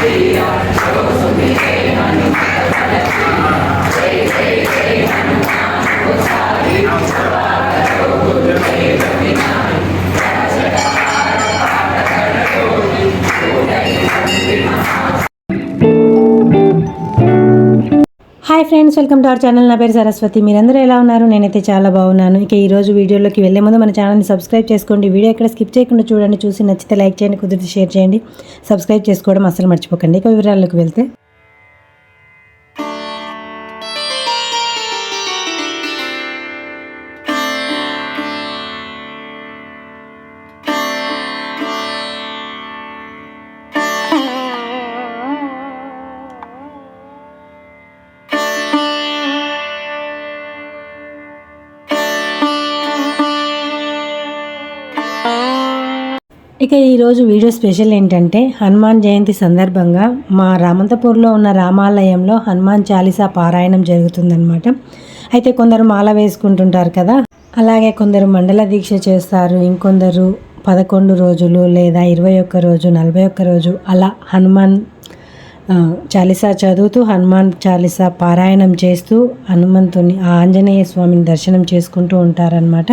see. Hi friends welcome to our channel. నా పేరు సరస్వతి. మీరందరూ ఎలా ఉన్నారు? నేనైతే చాలా బాగున్నాను. ఇక ఈ రోజు వీడియోలోకి వెళ్ళే ముందు మన ఛానల్ని సబ్స్క్రైబ్ చేసుకోండి. వీడియో ఎక్కడ స్కిప్ చేయకుండా చూడండి చూసి నచ్చితే లైక్ చేయండి కుదిరితే షేర్ చేయండి. సబ్స్క్రైబ్ చేసుకోవడం అసలు మర్చిపోకండి. ఇక వివరాల్లోకి వెళ్తే ఇక ఈరోజు వీడియో స్పెషల్ ఏంటంటే హనుమాన్ జయంతి సందర్భంగా మా రామంతపూర్లో ఉన్న రామాలయంలో హనుమాన్ చాలీసా పారాయణం జరుగుతుందన్నమాట. అయితే కొందరు మాల వేసుకుంటుంటారు కదా అలాగే కొందరు మండల దీక్ష చేస్తారు. ఇంకొందరు పదకొండు రోజులు లేదా ఇరవై ఒక్క రోజు నలభై ఒక్క రోజు అలా హనుమాన్ చాలీసా చదువుతూ హనుమాన్ చాలీసా పారాయణం చేస్తూ హనుమంతుని ఆ ఆంజనేయ స్వామిని దర్శనం చేసుకుంటూ ఉంటారనమాట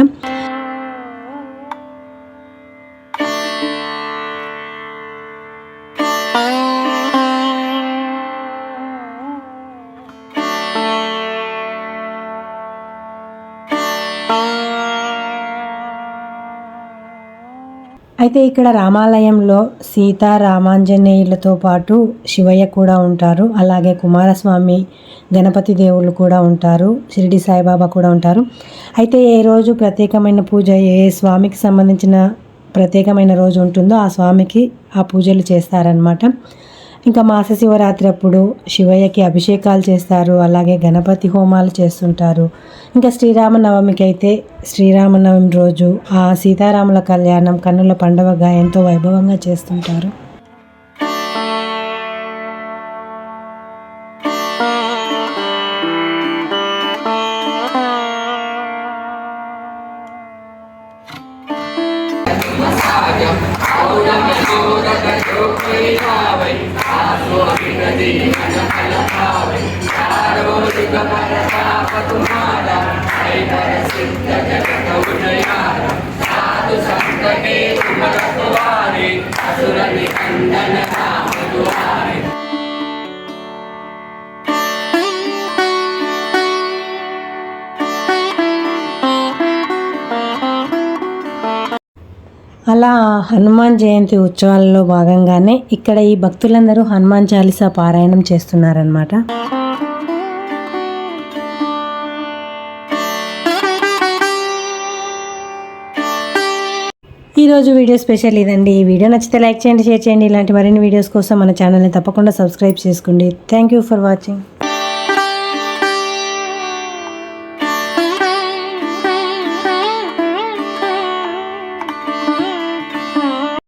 అయితే ఇక్కడ రామాలయంలో సీత రామాంజనేయులతో పాటు శివయ్య కూడా ఉంటారు. అలాగే కుమారస్వామి గణపతి దేవుళ్ళు కూడా ఉంటారు. షిరిడి సాయిబాబా కూడా ఉంటారు. అయితే ఏ రోజు ప్రత్యేకమైన పూజ ఏ స్వామికి సంబంధించిన ప్రత్యేకమైన రోజు ఉంటుందో ఆ స్వామికి ఆ పూజలు చేస్తారనమాట ఇంకా మాస శివరాత్రి అప్పుడు శివయ్యకి అభిషేకాలు చేస్తారు అలాగే గణపతి హోమాలు చేస్తుంటారు. ఇంకా శ్రీరామనవమికి అయితే శ్రీరామనవమి రోజు ఆ సీతారాముల కళ్యాణం కన్నుల పండుగగా ఎంతో వైభవంగా చేస్తుంటారు. Thank you. అలా హనుమాన్ జయంతి ఉత్సవాల్లో భాగంగానే ఇక్కడ ఈ భక్తులందరూ హనుమాన్ చాలీసా పారాయణం చేస్తున్నారనమాట ఈరోజు వీడియో స్పెషల్ ఇదండి. ఈ వీడియో నచ్చితే లైక్ చేయండి షేర్ చేయండి. ఇలాంటి మరిన్ని వీడియోస్ కోసం మన ఛానల్ని తప్పకుండా సబ్స్క్రైబ్ చేసుకోండి. Thank you for watching